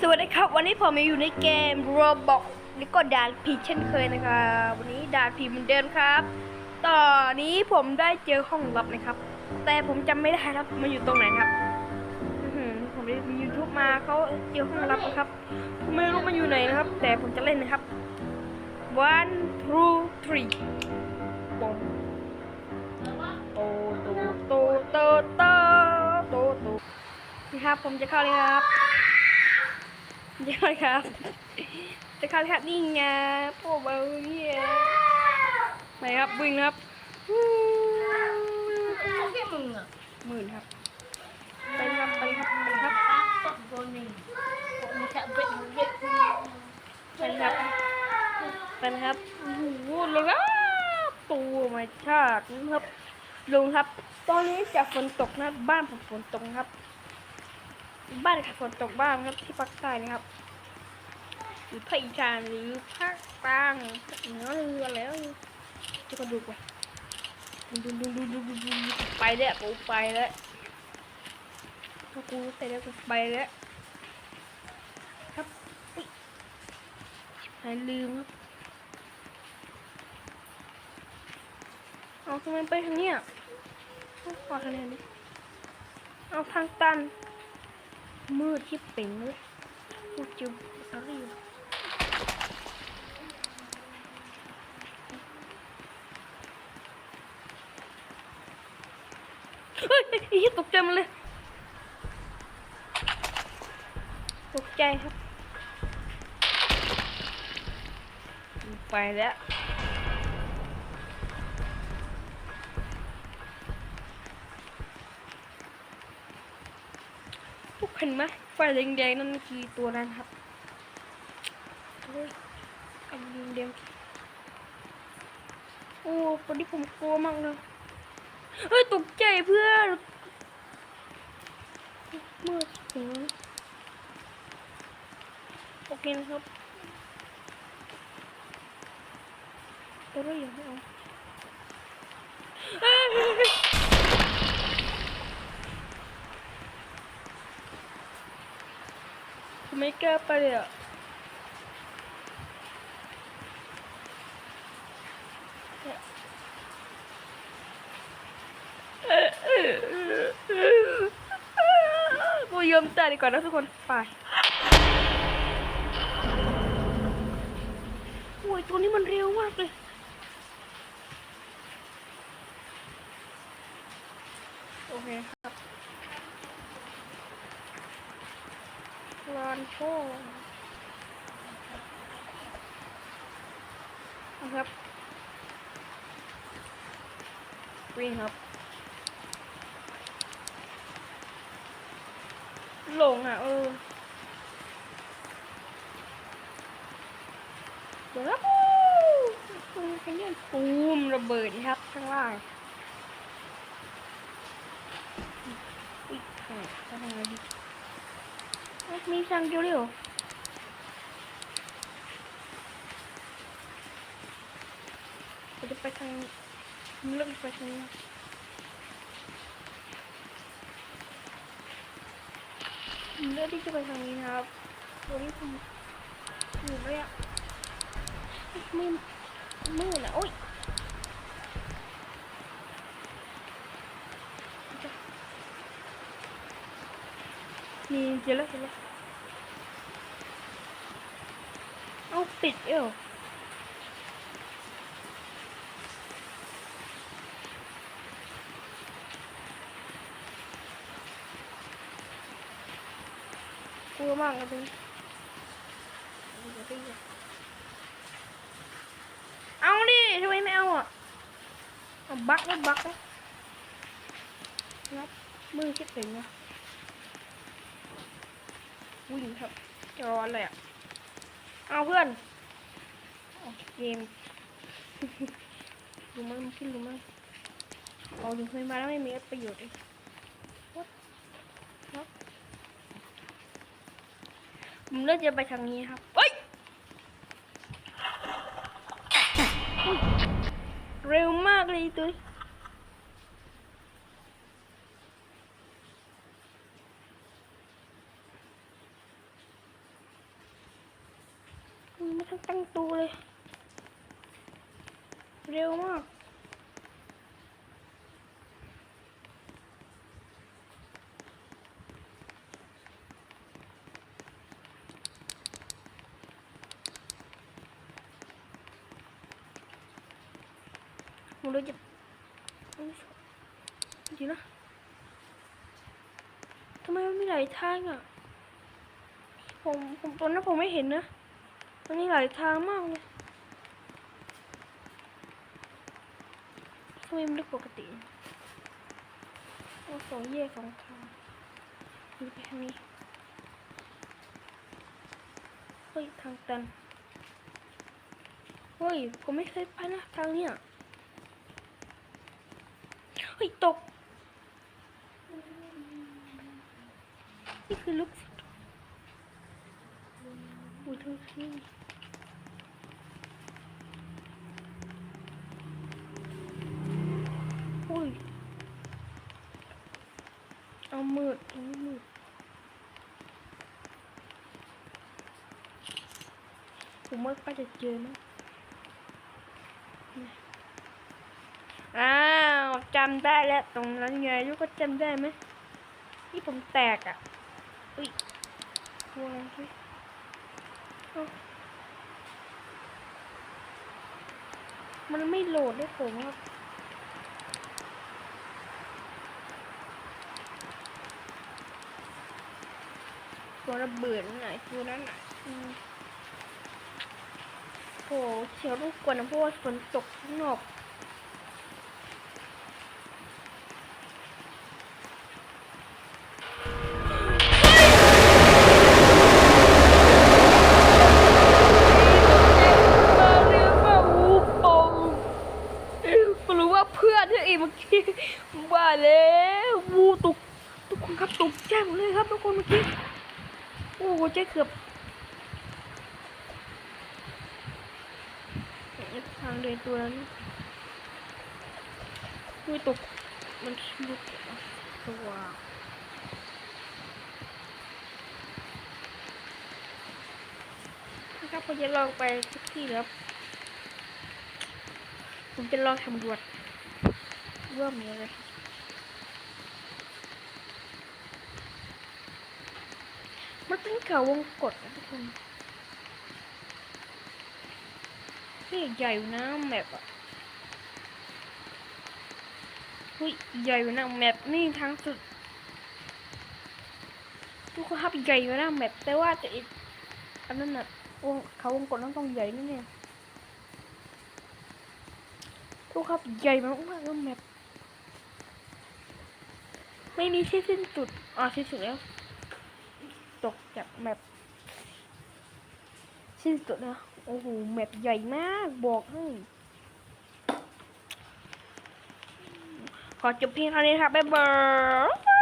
สวัสดีครับ วันนี้ผมมาอยู่ในเกม Roblox นี่ก็ดานผีเช่นเคยนะครับวันนี้ดานผีเหมือนเดิมครับ ตอนนี้ผมได้เจอห้องลับนะครับ แต่ผมจำไม่ได้ครับมันอยู่ตรงไหนครับอื้อหือผมได้มี YouTube มาเขาเจอห้องลับนะครับผมไม่รู้มันอยู่ไหนนะครับ แต่ผมจะเล่นนะครับ one two three ปมโตโตโตโตโตโตโตนี่ครับผมจะเข้าเลยครับ เดี๋ยวครับ จะเข้าครับนี่ไงโอ้เบอร์เนี่ยไปครับวิ่งครับแค่มึงอะหมื่นครับ ไปครับไปครับไปครับตบโดนหนึ่งผมแค่เป็นเด็กไปครับไปครับโอ้โหลงครับตัวมาชาตินะครับลงครับ ตอนนี้จากฝนตกนะบ้านผมฝนตกครับ บ้านฝนตกบ้างครับที่ภาคใต้นะครับหรือภาคอีสานหรือภาคกลางภาคเหนือหรืออะไรจะกระดูกไปดูดูดูดูดูดูไปแล้วกูไปแล้วกูเสร็จแล้วกูไปแล้วครับหายลืมครับเอาทำไมไปทางเนี้ยเอาขอทางนี้เอาทางตัน มืดที่เป่งเลยพูดจิวสอรี่เฮ้ยตกใจมันเลย ตกใจครับ ไปแล้ว ห็นไหมไฟแดงๆนั่นคือตัวนั้นครับเฮ้ยไอ้แดงๆโอ้ตอนนี้ผมกลัวมากเลยเฮ้ยตกใจเพื่อนมืดถึงโอเคนะครับตัวเรื่องไม่เอาเฮ้ยเฮ้ยเฮ้ย ผม ไม่กล้าไปเลยอะกูยอมตายดีกว่านะทุกคน ไปโอ้ยตัวนี้มันเร็วมากเลยโอเคครับ ร อนโชว์นะครับวิ่งครับ หลงอะ เออเดี๋ยวครับปูมขยันปูมระเบิดครับข้างล่างอีกข้างจะทำไงดี มีช่างเดียวเลยเหรอจะไปทางเลือกไปทางนี้ผมเลือกที่จะไปทางนี้นะครับตัวนี้ผมอยู่เลยอะมือมือนะโอ๊ยนี่เจอแล้วเจอแล้ว เอาปิดเอวกลัวมากเลยเอาดิทำไมไม่เอาอะเอาบักแล้วบักแล้วนับมือคิดถึงอะวิ่งครับร้อนเลยอะ เอาเพื่อนเกมดูมันขึ้นดูมันเอาถึงเคยมาแล้วไม่มีประโยชน์เลยผมเลือกจะไปทางนี้ครับเฮ้ยเร็วมากเลยตัวนี้ มัน ไม่ต้องตั้งตัวเลย เร็วมากผมเลยจะจริงนะทำไมมันมีหลายทางอะ ผม ผมตอนนั้นผมไม่เห็นนะ มันมีหลายทางมากเลยทำไมมันไม่ปกติเอาสองแยกสองทางดูไปทางนี้ เฮ้ย ทางตัน เฮ้ย ผมไม่เคยไปนะ ทางเนี้ยเฮ้ย ตก นี่คือลูกศิษย์อุ้ยเธอที่อุ้ย เอามืดเอามืดผม ว่าป้าจะเจอนะอ้าวจำได้แล้วตรงนั้นไงลูก็จำได้ไหมที่ผมแตกอะ อุ้ยวางสิเอ้ามันไม่โหลดด้วยผมครับตัวระเบิดนั่นไหนตัวนั้นไหนะ โหเสียวรบกวนนะเพราะว่าฝนตกข้างนอกว่าวูปองหรือว่าเพื่อนที่อีกเมื่อกี้ว่าแล้ววูตุก ทุกคนครับตกใจหมดเลยครับทุกคนเมื่อกี้ โอ้โหใจเกือบ ทางเดินตัวนั้นวูตก มันลุกสว่างนะครับผมจะลองไปทุกที่แล้วผมจะลองสำรวจว่ามีอะไรมันเป็นเขาวงกดนะทุกคนี่ใหญ่อยู่นะแมปอะเฮ้ยใหญ่อยู่นะแมปนี่ทางสุดทุกคนครับใหญ่อยู่นะแมปแต่ว่าจะอีกอันนั้นน่ะวงเขาวงกดนั้นต้องใหญ่แน่ๆทุกครับใหญ่มากมากแล้วแมปไม่มีที่สิ้นสุดอ๋อสิ้นสุดแล้ว ตกจากแมปสิ้นสุดแล้ว โอ้โหแมปใหญ่มากบอกให้ขอจบเพียงเท่านี้ครับบ๊ายบาย